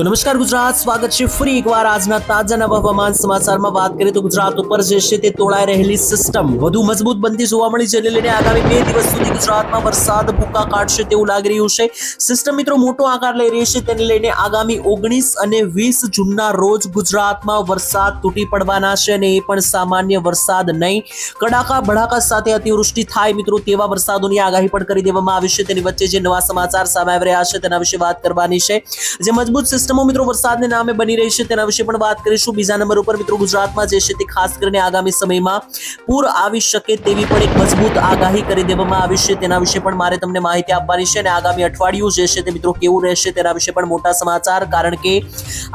તો નમસ્કાર ગુજરાત, સ્વાગત છે ફરી એકવાર આજના તાજા નવા હવામાન સમાચારમાં વાત કરીએ તો ગુજરાત ઉપર જે છે તે તોળાઈ રહેલી સિસ્ટમ વધુ મજબૂત બનતી જોવા મળી જેને લઈને આગામી બે દિવસ સુધી ગુજરાતમાં વરસાદ ભૂકા કાઢશે તેવું લાગી રહ્યું છે. સિસ્ટમ મિત્રો મોટો આકાર લઈ રહી છે તેને લઈને આગામી ઓગણીસ અને વીસ જૂનના રોજ ગુજરાતમાં વરસાદ તૂટી પડવાના છે અને એ પણ સામાન્ય વરસાદ નહીં. કડાકા, ભડાકા સાથે અતિવૃષ્ટિ થાય મિત્રો તેવા વરસાદોની આગાહી પણ કરી દેવામાં આવી છે. તેની વચ્ચે જે નવા સમાચાર સામે આવી રહ્યા છે તેના વિશે વાત કરવાની છે. જે મજબૂત સિસ્ટમો મિત્રો વરસાદને નામે બની રહી છે, તેના વિશે પણ વાત કરીશું. બીજા નંબર ઉપર મિત્રો ગુજરાતમાં જે છે તે ખાસ કરીને આગામી સમયમાં પૂર આવી શકે તેવી પણ એક મજબૂત આગાહી કરી દેવામાં આવી છે. તેના વિશે પણ મારે તમને માહિતી આપવાની છે અને આગામી અઠવાડિયું જે છે તે મિત્રો કેવું રહેશે તેના વિશે પણ મોટા સમાચાર, કારણ કે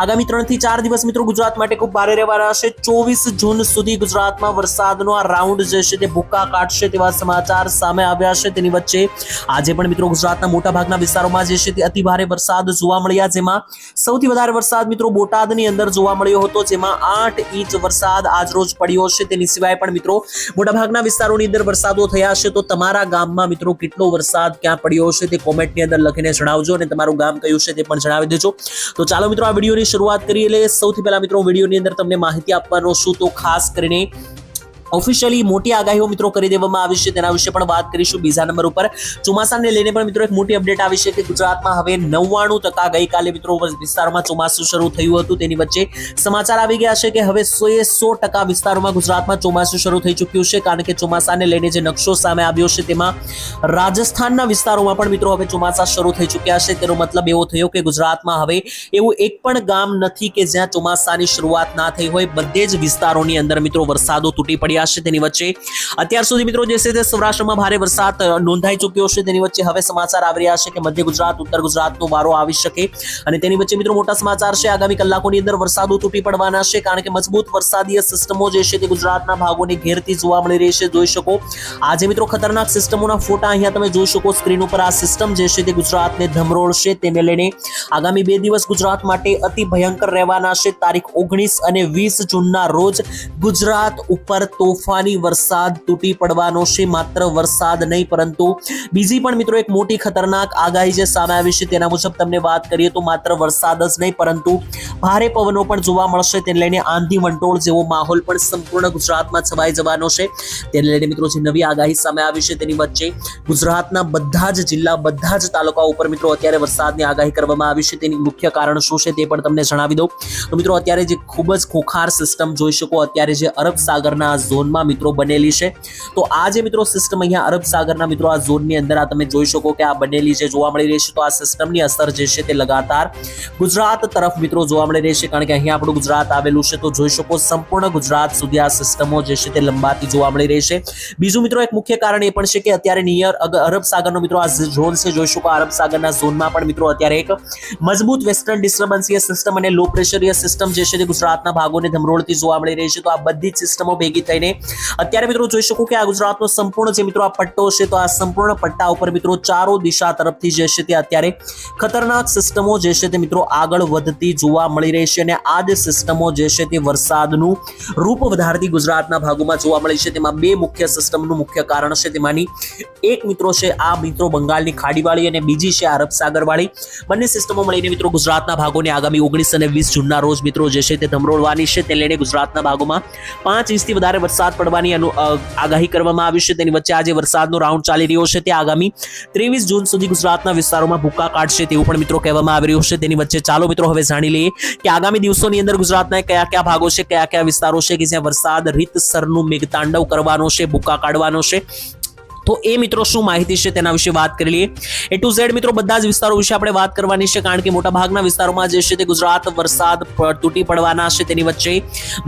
આગામી ત્રણથી ચાર દિવસ મિત્રો ગુજરાત માટે ખૂબ ભારે રહેવાના છે. ચોવીસ જૂન સુધી ગુજરાતમાં વરસાદનો આ રાઉન્ડ જે છે તે ભૂકા કાઢશે તેવા સમાચાર સામે આવ્યા છે. તેની વચ્ચે આજે પણ મિત્રો ગુજરાતના મોટા ભાગના વિસ્તારોમાં જે છે તે અતિ ભારે વરસાદ જોવા મળ્યા, જેમાં સૌથી વધારે વરસાદ મિત્રો બોટાદની અંદર જોવા મળ્યો હતો, જેમાં આઠ ઇંચ વરસાદ આજરોજ પડ્યો છે. તેની સિવાય પણ મિત્રો મોટાભાગના વિસ્તારોની અંદર વરસાદો થયા છે. તો તમારા ગામમાં મિત્રો કેટલો વરસાદ ક્યાં પડ્યો છે તે કોમેન્ટની અંદર લખીને જણાવજો અને તમારું ગામ કયું છે તે પણ જણાવી દેજો. તો ચાલો મિત્રો આ વિડીયોની શરૂઆત કરીએ. એટલે સૌથી પહેલા મિત્રો વિડીયોની અંદર તમને માહિતી આપવાનો છું. તો ખાસ કરીને ઓફિશિયલી મોટી આગાહીઓ મિત્રો કરી દેવામાં આવી છે. તેના વિશે પણ વાત કરીશું બીજા નંબર ઉપર. ચોમાસાને લઈને પણ મિત્રો એક મોટી અપડેટ આવી છે કે ગુજરાતમાં હવે નવ્વાણું ટકા ગઈકાલે મિત્રો વિસ્તારોમાં ચોમાસું શરૂ થયું હતું. તેની વચ્ચે સમાચાર આવી ગયા છે કે હવે સો એ સો ટકા વિસ્તારોમાં ગુજરાતમાં ચોમાસું શરૂ થઈ ચૂક્યું છે. કારણ કે ચોમાસાને લઈને જે નકશો સામે આવ્યો છે તેમાં રાજસ્થાનના વિસ્તારોમાં પણ મિત્રો હવે ચોમાસા શરૂ થઈ ચૂક્યા છે. તેનો મતલબ એવો થયો કે ગુજરાતમાં હવે એવું એક પણ ગામ નથી કે જ્યાં ચોમાસાની શરૂઆત ના થઈ હોય. બધે જ વિસ્તારોની અંદર મિત્રો વરસાદો તૂટી પડ્યા છે તેની વચ્ચે. અત્યાર સુધી મિત્રો જે છે તે સૌરાષ્ટ્રમાં ભારે વરસાદ નોંધાઈ ચૂક્યો છે. તેની વચ્ચે હવે સમાચાર આવી રહ્યા છે કે મધ્ય ગુજરાત, ઉત્તર ગુજરાતનો વારો આવી શકે. અને તેની વચ્ચે મિત્રો મોટા સમાચાર છે. આગામી કલાકોની અંદર વરસાદો તૂટી પડવાના છે કારણ કે મજબૂત વરસાદીય સિસ્ટમો જે છે તે ગુજરાતના ભાગોને ઘેરથી જોવા મળી રહી છે. જોઈ શકો આજે મિત્રો ખતરનાક સિસ્ટમોના ફોટા અહીંયા તમે જોઈ શકો. સ્ક્રીન ઉપર આ સિસ્ટમ જે છે તે ગુજરાતને ધમરોળશે તેને લઈને. આગામી બે દિવસ ગુજરાત માટે અતિ ભયંકર રહેવાના છે. તારીખ ઓગણીસ અને વીસ જૂનના રોજ ગુજરાત ઉપર તોફાની વરસાદ તૂટી પડવાનો છે, માત્ર વરસાદ નહીં, પરંતુ બીજી પણ મિત્રો એક મોટી ખતરનાક આગાહી જે સામે આવી છે તેના મુજબ તમને વાત કરીએ તો માત્ર વરસાદ જ નહીં, પરંતુ ભારે પવનો પણ જોવા મળશે. તેને લઈને આંધી વંટોળ જેવો માહોલ પણ સંપૂર્ણ ગુજરાતમાં છવાઈ જવાનો છે. તેને લઈને મિત્રો જે નવી આગાહી સામે આવી છે તેની વચ્ચે ગુજરાતના બધા જ જિલ્લા, બધા જ તાલુકા ઉપર મિત્રો અત્યારે વરસાદની આગાહી કરવામાં આવી છે. તેની મુખ્ય કારણ શું છે તે પણ તમને જણાવી દઉં. તો મિત્રો અત્યારે જે ખૂબ જ ખોખાર સિસ્ટમ જોઈ શકો, અત્યારે જે અરબ સાગરના ઝોનમાં મિત્રો બનેલી છે. તો આ જે મિત્રો સિસ્ટમ અહીંયા અરબ સાગરના મિત્રો આ ઝોનની અંદર આ તમે જોઈ શકો કે આ બનેલી છે જોવા મળી રહી છે, તો આ સિસ્ટમની અસર જે છે તે લગાતાર ગુજરાત તરફ મિત્રો જોવા મળી રહી છે, કારણ કે અહીંયા આપણું ગુજરાત આવેલું છે, તો જોઈ શકો સંપૂર્ણ ગુજરાત સુધી આ સિસ્ટમો જે છે તે લંબાતી જોવા મળી રહી છે. બીજું મિત્રો એક મુખ્ય કારણ એ પણ છે કે અત્યારે નિયર અરબ સાગરનો મિત્રો આ ઝોન છે, જોઈ શકો અરબ સાગરના ઝોનમાં પણ મિત્રો અત્યારે એક મજબૂત વેસ્ટર્ન ડિસ્ટર્બન્સીય સિસ્ટમ અને લો પ્રેશરીય સિસ્ટમ જે છે તે ગુજરાતના ભાગોને ધમરોળતી જોવા મળી રહી છે, તો આ બધી જ સિસ્ટમો ભેગી થઈને અત્યારે મિત્રો જોઈ શકું કે આ ગુજરાતનો સંપૂર્ણ જે મિત્રો આ પટ્ટો છે, તો આ સંપૂર્ણ પટ્ટા ઉપર મિત્રો ચારો દિશા તરફથી જે છે તે અત્યારે ખતરનાક સિસ્ટમો જે છે તે મિત્રો આગળ વધતી જોવા મળી રહી છે અને આ જે સિસ્ટમો જે છે તે વરસાદનું રૂપ વધારતી ગુજરાતના ભાગોમાં જોવા મળી છે. તેમાં બે મુખ્ય સિસ્ટમનું મુખ્ય કારણ છે, તેમાંની એક મિત્રો છે, આ મિત્રો બંગાળની ખાડીવાળી અને બીજી છે અરબ સાગરવાળી બંને સિસ્ટમો મળીને મિત્રો ગુજરાતના ભાગોને આગામી ઓગણીસ અને વીસ જૂનના રોજ મિત્રો જે છે તે ધમરોળવાની છે. તે લઈને ગુજરાતના ભાગોમાં પાંચ ઇંચથી વધારે વરસાદ પડવાની આગાહી કરવામાં આવી છે. તેની વચ્ચે આજે વરસાદનો રાઉન્ડ ચાલી રહ્યો છે. તે આગામી ત્રેવીસ જૂન સુધી ગુજરાતના વિસ્તારોમાં ભૂકા કાઢશે તેવું પણ મિત્રો કહેવામાં આવી રહ્યું છે. તેની વચ્ચે ચાલો મિત્રો હવે જાણી લઈએ કે આગામી દિવસોની અંદર ગુજરાતના કયા કયા ભાગો છે, કયા કયા વિસ્તારો છે કે જ્યાં વરસાદ રીતસરનું મેઘતાંડવ કરવાનો છે, ભૂકા કાઢવાનો છે. તો એ મિત્રો શું માહિતી છે તેના વિશે વાત કરી લઈએ. એ ટુ ઝેડ મિત્રો, બધા જ વિસ્તારો વિશે આપણે વાત કરવાની છે, કારણ કે મોટા ભાગના વિસ્તારોમાં જે છે તે ગુજરાત વરસાદ તૂટી પડવાના છે તેની વચ્ચે.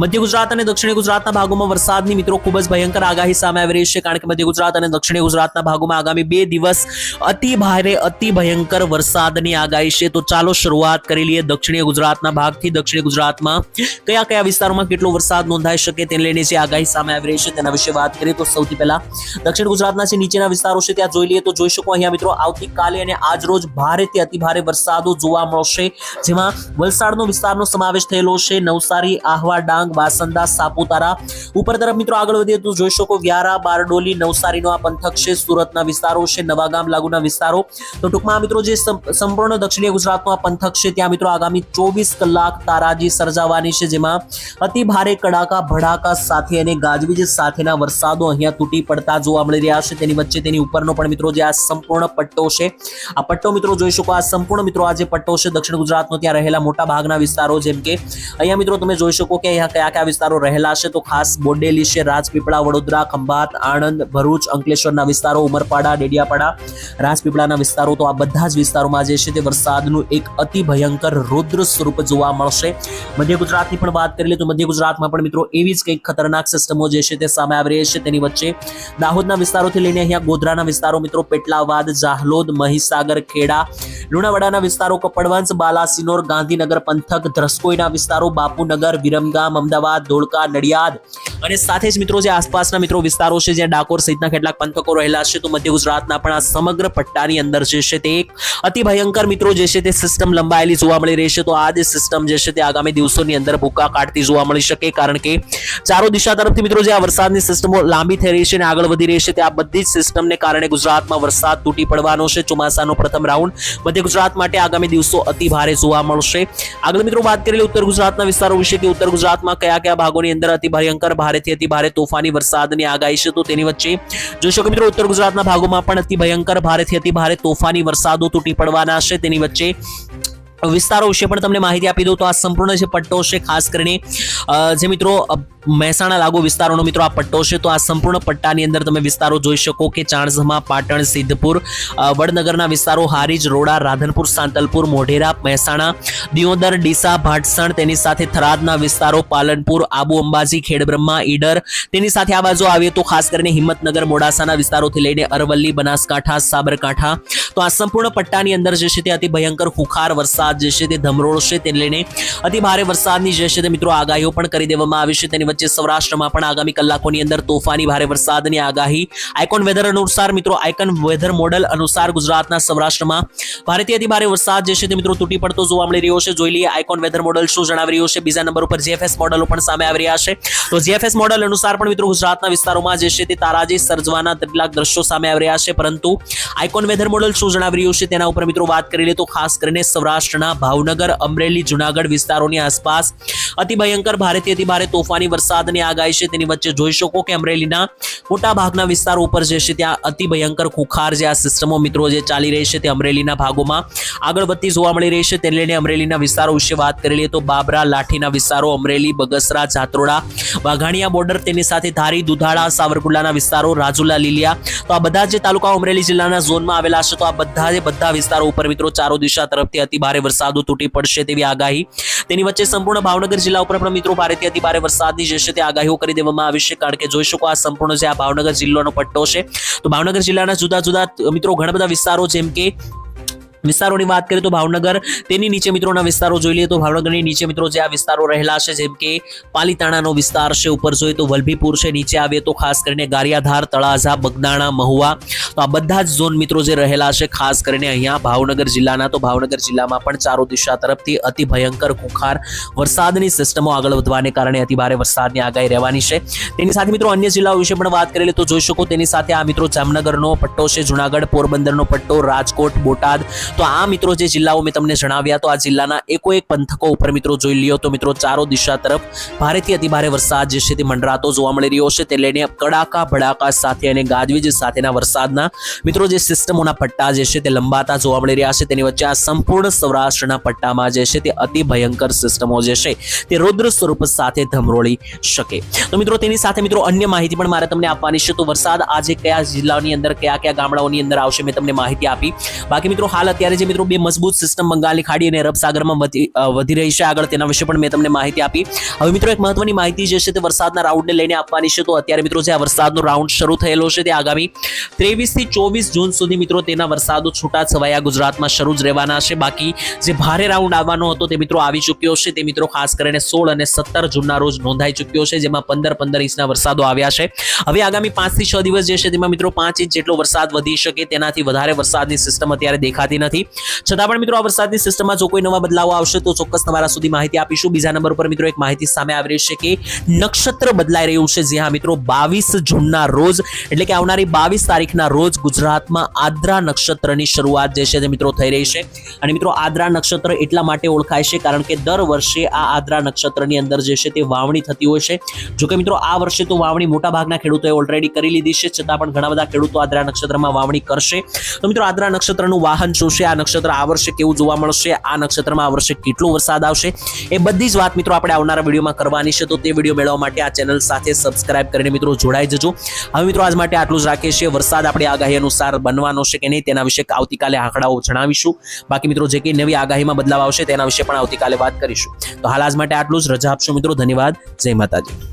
મધ્ય ગુજરાત અને દક્ષિણ ગુજરાતના ભાગોમાં વરસાદની મિત્રો ખૂબ જ ભયંકર આગાહી સામે આવી રહી છે, કારણ કે મધ્ય ગુજરાત અને દક્ષિણ ગુજરાતના ભાગોમાં આગામી બે દિવસ અતિ ભારે, અતિ ભયંકર વરસાદની આગાહી છે. તો ચાલો શરૂઆત કરી લઈએ દક્ષિણ ગુજરાતના ભાગથી. દક્ષિણ ગુજરાતમાં કયા કયા વિસ્તારોમાં કેટલો વરસાદ નોંધાઈ શકે તેને લઈને જે આગાહી સામે આવી રહી છે તેના વિશે વાત કરીએ. તો સૌથી પહેલા દક્ષિણ ગુજરાતના જે નીચેના વિસ્તારો છે, ત્યાં જોઈ લઈએ તો જોઈ શકો અહીંયા મિત્રો આવતીકાલે અને આજ રોજ ભારેથી અતિભારે વરસાદો જોવા મળશે. જેમાં વલસાડનો વિસ્તારનો સમાવેશ થયેલો છે, નવસારી, આહવા ડાંગ, વાસંદા, સાપુતારા. ઉપર તરફ મિત્રો આગળ વધીએ તો જોઈ શકો વ્યારા, બારડોલી, નવસારીનો આ પંથક છે, સુરતના વિસ્તારો છે, નવાગામ લાગુના વિસ્તારો. તો ટૂંકમાં મિત્રો જે સંપૂર્ણ દક્ષિણીય ગુજરાતનો આ પંથક છે, ત્યાં મિત્રો આગામી ચોવીસ કલાક તારાજી સર્જાવાની છે, જેમાં અતિ ભારે કડાકા, ભડાકા સાથે અને ગાજવીજ સાથેના વરસાદો અહીંયા તૂટી પડતા જોવા મળી રહ્યા છે. તેની વચ્ચે તેની ઉપરનો પણ મિત્રો જે આ સંપૂર્ણ પટ્ટો છે, આ પટ્ટો મિત્રો જોઈ શકો, આ સંપૂર્ણ મિત્રો આ જે પટ્ટો છે દક્ષિણ ગુજરાતનો ત્યાં રહેલા મોટા ભાગના વિસ્તારો, જેમ કે અહીંયા મિત્રો તમે જોઈ શકો કે અહીંયા કયા કયા વિસ્તારો રહેલા છે, તો ખાસ બોડેલી છે, રાજપીપળા, વડોદરા, ખંભાત, આણંદ, ભરૂચ, અંકલેશ્વરના વિસ્તારો, ઉમરપાડા, ડેડિયાપાડા, રાજપીપળાના વિસ્તારો, તો આ બધા જ વિસ્તારોમાં જે છે તે વરસાદનું એક અતિ ભયંકર રુદ્ર સ્વરૂપ જોવા મળશે. મધ્ય ગુજરાતની પણ વાત કરી લે તો મધ્ય ગુજરાતમાં પણ મિત્રો એવી જ કંઈક ખતરનાક સિસ્ટમો જે છે તે સામે આવી રહી છે, તેની વચ્ચે દાહોદના વિસ્તારોથી લઈને અહીંયા ગોધરાના વિસ્તારો મિત્રો, પેટલાવાદ, જાહલોદ, મહીસાગર, ખેડા, લુણાવાડાના વિસ્તારો, કપડવંશ, બાલાસિનોર, ગાંધીનગર, પંથક, ધ્રસ્કોઈના વિસ્તારો, બાપુનગર, વિરમગામ, અમદાવાદ, ધોળકા, નડિયાદ અને સાથે જ મિત્રો, જે આસપાસના મિત્રો વિસ્તારો છે, જ્યાં ડાકોર સહિતના કેટલાક પંથકો રહેલા છે, તો મધ્ય ગુજરાતના પણ આ સમગ્ર પટ્ટાની અંદર જે છે તે એક અતિ ભયંકર મિત્રો જે છે તે સિસ્ટમ લંબાયેલી જોવા મળી રહી છે. તો આ જે સિસ્ટમ જે છે તે આગામી દિવસોની અંદર ભૂકા કાઢતી જોવા મળી શકે, કારણ કે ચારો દિશા તરફથી મિત્રો, જે આ વરસાદની સિસ્ટમો લાંબી થઈ રહી છે અને આગળ વધી રહી છે, તે આ બધી જ સિસ્ટમને કારણે ગુજરાતમાં વરસાદ તૂટી પડવાનો છે. ચોમાસાનો પ્રથમ રાઉન્ડ મધ્ય ગુજરાત માટે આગામી દિવસો અતિ ભારે જોવા મળશે. આગળ મિત્રો વાત કરી ઉત્તર ગુજરાતના વિસ્તારો વિશે કે ઉત્તર ગુજરાતમાં કયા કયા ભાગોની અંદર અતિ ભયંકર ભારેથી અતિ ભારે તોફાની વરસાદની આગાહી છે તો તેની વચ્ચે જોઈ શકો મિત્રો ઉત્તર ગુજરાતના ભાગોમાં પણ અતિ ભયંકર, ભારેથી અતિ ભારે તોફાની વરસાદો તૂટી પડવાના છે. તેની વચ્ચે વિસ્તારો વિશે પણ તમને માહિતી આપી દઉં. તો આ સંપૂર્ણ જે પટ્ટો છે, ખાસ કરીને જે મિત્રો મહેસાણા લાગુ વિસ્તારોનો મિત્રો આ પટ્ટો છે, તો આ સંપૂર્ણ પટ્ટાની અંદર તમે વિસ્તારો જોઈ શકો કે ચાણસમા પાટણ, સિદ્ધપુર વડનગરના વિસ્તારો, હારીજ, રોડા, રાધનપુર, સાંતલપુર, મોઢેરા, મહેસાણા, દિયોદર, ડીસા, ભાટસણ, તેની સાથે થરાદના વિસ્તારો, પાલનપુર, આબુ અંબાજી, ખેડબ્રહ્મા, ઈડર, તેની સાથે આ બાજુ આવીએ તો ખાસ કરીને હિંમતનગર, મોડાસાના વિસ્તારોથી લઈને અરવલ્લી, બનાસકાંઠા, સાબરકાંઠા. તો આ સંપૂર્ણ પટ્ટાની અંદર જે છે તે અતિ ભયંકર, ખુખાર વરસાદ જે છે તે ધમરોળશે તેને લઈને અતિ ભારે વરસાદની જે છે તે મિત્રો આગાહીઓ પણ કરી દેવામાં આવી છે. તેની વચ્ચે સૌરાષ્ટ્રમાં પણ આગામી કલાકોની અંદર તોફાની ભારે વરસાદની આગાહી. આઇકોન વેધર અનુસાર મિત્રો આઇકોન વેધર મોડલ અનુસાર ગુજરાતના સૌરાષ્ટ્રમાં ભારેથી અતિ ભારે વરસાદ જે છે તે મિત્રો તૂટી પડતો જોવા મળી રહ્યો છે. જોઈ લઈએ આઇકોન વેધર મોડલ શું જણાવી રહ્યું છે. બીજા નંબર ઉપર જીએફએસ મોડલો પણ સામે આવી રહ્યા છે. તો જીએફએસ મોડલ અનુસાર પણ મિત્રો ગુજરાતના વિસ્તારોમાં જે છે તે તારાજી, સર્જવાના કેટલાક દ્રશ્યો સામે આવી રહ્યા છે. પરંતુ આઇકોન વેધર મોડલ શું જણાવી રહ્યું છે તેના ઉપર મિત્રો વાત કરી લે તો ખાસ કરીને સૌરાષ્ટ્રના ભાવનગર, અમરેલી, જુનાગઢ વિસ્તારોની આસપાસ અતિ ભયંકર ભારેથી અતિ ભારે તોફાની વરસાદની આગાહી છે. તેની વચ્ચે જોઈ શકો કે અમરેલીના મોટા ભાગના વિસ્તારો ઉપર જે છે ત્યાં અતિ ભયંકર ખુખાર જે આ સિસ્ટમો મિત્રો જે ચાલી રહી છે તે અમરેલીના ભાગોમાં આગળ વધતી જોવા મળી રહી છે. તેને લઈને અમરેલીના વિસ્તારો વિશે વાત કરી લઈએ તો બાબરા, લાઠીના વિસ્તારો, અમરેલી, બગસરા, જાત્રોડા, વાઘાણીયા બોર્ડર તેની સાથે ધારી, દુધાળા, સાવરકુંડલાના વિસ્તારો, રાજુલા, લીલિયા. તો આ બધા જે તાલુકાઓ અમરેલી જિલ્લાના ઝોનમાં આવેલા છે. તો આ બધા જે બધા વિસ્તારો ઉપર મિત્રો ચારો દિશા તરફથી અતિ ભારે વરસાદો તૂટી પડશે તેવી આગાહી. તેની વચ્ચે સંપૂર્ણ ભાવનગર જિલ્લા ઉપર પણ મિત્રો ભારેથી અતિ ભારે વરસાદની જે છે તે આગાહીઓ કરી દેવામાં આવી છે. કારણ કે જોઈ શકો આ સંપૂર્ણ જે આ ભાવનગર જિલ્લાનો પટ્ટો છે. તો ભાવનગર જિલ્લાના જુદા જુદા મિત્રો ઘણા બધા વિસ્તારો જેમ કે વિસ્તારોની વાત કરીએ તો ભાવનગર, તેની નીચે મિત્રોના વિસ્તારો જોઈ લઈએ તો ભાવનગરની નીચે મિત્રો જે આ વિસ્તારો રહેલા છે, જેમ કે પાલીતાણાનો વિસ્તાર છે, ઉપર જોઈએ તો વલભીપુર છે, નીચે આવીએ તો ખાસ કરીને ગારિયાધાર, તળાજા, બગદાણા, મહુવા, તો આ બધા જ ઝોન મિત્રો જે રહેલા છે, ખાસ કરીને અહીંયા ભાવનગર જિલ્લાના, તો ભાવનગર જિલ્લામાં પણ ચારો દિશા તરફથી અતિ ભયંકર ખુખાર વરસાદની સિસ્ટમો આગળ વધવાને કારણે અતિ ભારે વરસાદની આગાહી રહેવાની છે. તેની સાથે મિત્રો અન્ય જિલ્લાઓ વિશે પણ વાત કરી લે તો જોઈ શકો, તેની સાથે આ મિત્રો જામનગરનો પટ્ટો છે, જુનાગઢ, પોરબંદરનો પટ્ટો, રાજકોટ, બોટાદ તો આ મિત્રો જે જિલ્લાઓ મેં તમને જણાવ્યા, તો આ જિલ્લાના એકો એક પંથકો ઉપર મિત્રો જોઈ લ્યો તો મિત્રો ચારો દિશા તરફ ભારેથી અતિભારે વરસાદ જે છે તે મંડરાતો જોવા મળી રહ્યો છે. તે લઈને કડાકા, ભડાકા સાથે અને ગાજવીજ સાથેના વરસાદના મિત્રો જે સિસ્ટમોના પટ્ટા જે છે તે લંબાતા જોવા મળી રહ્યા છે. તેની વચ્ચે આ સંપૂર્ણ સૌરાષ્ટ્રના પટ્ટામાં જે છે તે અતિ ભયંકર સિસ્ટમો જે છે તે રૌદ્ર સ્વરૂપ સાથે ધમરોળી શકે. તો મિત્રો તેની સાથે મિત્રો અન્ય માહિતી પણ મારે તમને આપવાની છે. તો વરસાદ આજે કયા જિલ્લાની અંદર કયા કયા ગામડાઓની અંદર આવશે, મેં તમને માહિતી આપી. બાકી મિત્રો હાલ અત્યારે જે મિત્રો બે મજબૂત સિસ્ટમ બંગાળની ખાડી અને અરબ વધી રહી છે. આગળ તેના વિશે પણ મેં તમને માહિતી આપી. હવે મિત્રો એક મહત્વની માહિતી જે છે તે વરસાદના રાઉન્ડને લઈને આપવાની છે. તો અત્યારે મિત્રો જે આ વરસાદનો રાઉન્ડ શરૂ થયેલો છે તે આગામી ત્રેવીસથી ચોવીસ જૂન સુધી મિત્રો તેના વરસાદો છૂટા છવાયા ગુજરાતમાં શરૂ જ રહેવાના છે. બાકી જે ભારે રાઉન્ડ આવવાનો હતો તે મિત્રો આવી ચૂક્યો છે. તે મિત્રો ખાસ કરીને સોળ અને સત્તર જૂનના રોજ નોંધાઈ ચૂક્યો છે, જેમાં પંદર પંદર ઇંચના વરસાદો આવ્યા છે. હવે આગામી પાંચથી છ દિવસ જે છે તેમાં મિત્રો પાંચ ઇંચ જેટલો વરસાદ વધી શકે તેનાથી વધારે વરસાદની સિસ્ટમ અત્યારે દેખાતી નથી. છતાં પણ મિત્રો, આ વરસાદની સિસ્ટમમાં જો કોઈ નવા બદલાવો આવશે, તો ચોક્કસ તમારા સુધી માહિતી આપીશું. બીજા નંબર પર મિત્રો, એક માહિતી સામે આવી રહી છે કે નક્ષત્ર બદલાઈ રહ્યું છે. જે હા, મિત્રો, બાવીસ જૂનના રોજ, એટલે કે આવનારી બાવીસ તારીખના રોજ ગુજરાતમાં આદ્રા નક્ષત્રની શરૂઆત જે છે તે મિત્રો થઈ રહી છે. અને મિત્રો, આદ્રા નક્ષત્ર એટલા માટે ઓળખાય છે કારણ કે દર વર્ષે આ આદ્રા નક્ષત્રની અંદર જે છે તે વાવણી થતી હોય છે. જો કે મિત્રો, આ વર્ષે તો વાવણી મોટા ભાગના ખેડૂતોએ ઓલરેડી કરી લીધી છે. છતાં પણ ઘણા બધા ખેડૂતો આદ્રા નક્ષત્રમાં વાવણી કરશે. તો મિત્રો, આદ્રા નક્ષત્રનું વાહન શું છે આ નક્ષત્ર આ વર્ષે કેવું જોવા મળશે, આ નક્ષત્રમાં આ વર્ષે કેટલો વરસાદ આવશે, એ બધી જ વાત મિત્રો આપણે આવનારા વિડીયોમાં કરવાની છે. તો તે વીડિયો મેળવવા માટે આ ચેનલ સાથે સબસ્ક્રાઇબ કરીને મિત્રો જોડાઈ જજો. હવે મિત્રો આજ માટે આટલું જ રાખીએ છીએ. વરસાદ આપણી આગાહી અનુસાર બનવાનો છે કે નહીં તેના વિશે આવતીકાલે આંકડાઓ જણાવીશું. બાકી મિત્રો જે કંઈ નવી આગાહીમાં બદલાવ આવશે તેના વિશે પણ આવતીકાલે વાત કરીશું. તો હાલ આજ માટે આટલું જ. રજા આપશો મિત્રો. ધન્યવાદ. જય માતાજી.